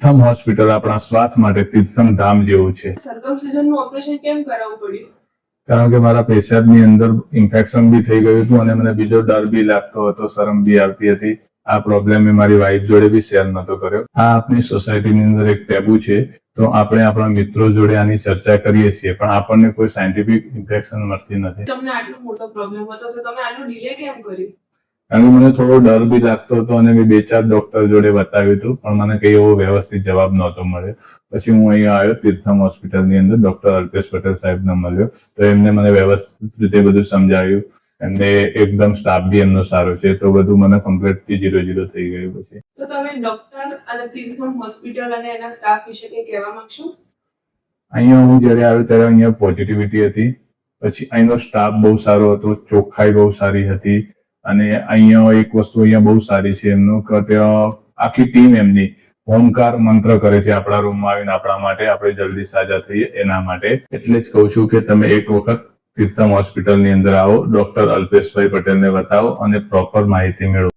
Theertham hospital આપણા સ્વાથ માટે તીર્થમ ધામ જેવું છે. સર્કમસિઝન ઓપરેશન કેમ કરાવવું પડ્યું? કારણ કે મારા પેશાબની અંદર ઇન્ફેક્શન બી થઈ ગયું હતું અને મને બીજો ડર બી લાગતો હતો શરમ બી આવતી હતી. આ પ્રોબ્લેમ મેં મારી વાઈફ જોડે બી શેર નતો કર્યો. આ આપણી સોસાયટીની અંદર એક ટેબુ છે. તો આપણે આપણા મિત્રો જોડે આની ચર્ચા કરીએ છીએ પણ આપણને કોઈ સાયન્ટિફિક ઇન્ફેક્શન મળતી નથી. તમને આટલો મોટો પ્રોબ્લેમ હતો તો તમે આનું ડિલે કેમ કર્યું? કારણ કે મને થોડો ડર બી લાગતો હતો અને મેં બે ચાર ડોક્ટર જોડે બતાવ્યું હતું પણ મને કઈ એવો વ્યવસ્થિત જવાબ નહોતો મળ્યો. પછી હું અહીંયા આવ્યો તીર્થમ હોસ્પિટલની અંદર ડોક્ટર અલ્પેશ પટેલ સાહેબને મળ્યો. તો એમને મને વ્યવસ્થિત રીતે બધું સમજાવ્યું એમને એકદમ સ્ટાફ બી એમનો સારો છે તો બધું મને કમ્પ્લીટલી જીરો જીરો થઈ ગયું પછી. તો તમે ડોક્ટર અને તીર્થમ હોસ્પિટલ અને એના સ્ટાફ વિશે કંઈ કહેવા માંગશો? અહીંયા હું જ્યારે આવ્યો ત્યારે અહીંયા પોઝિટિવિટી હતી. પછી અહીંનો સ્ટાફ બહુ સારો હતો ચોખ્ખાઈ બહુ સારી હતી. અને અહીંયા એક વસ્તુ અહીંયા બહુ સારી છે, એમનું કે આખી ટીમ એમની ઓમકાર મંત્ર કરે છે આપણા રૂમમાં આવીને આપણા માટે, આપણે જલ્દી સાજા થઈએ એના માટે. એટલે જ કહું છું કે તમે એક વખત તીર્થમ હોસ્પિટલની અંદર આવો ડોક્ટર અલ્પેશભાઈ પટેલને બતાવો અને પ્રોપર માહિતી મેળવો.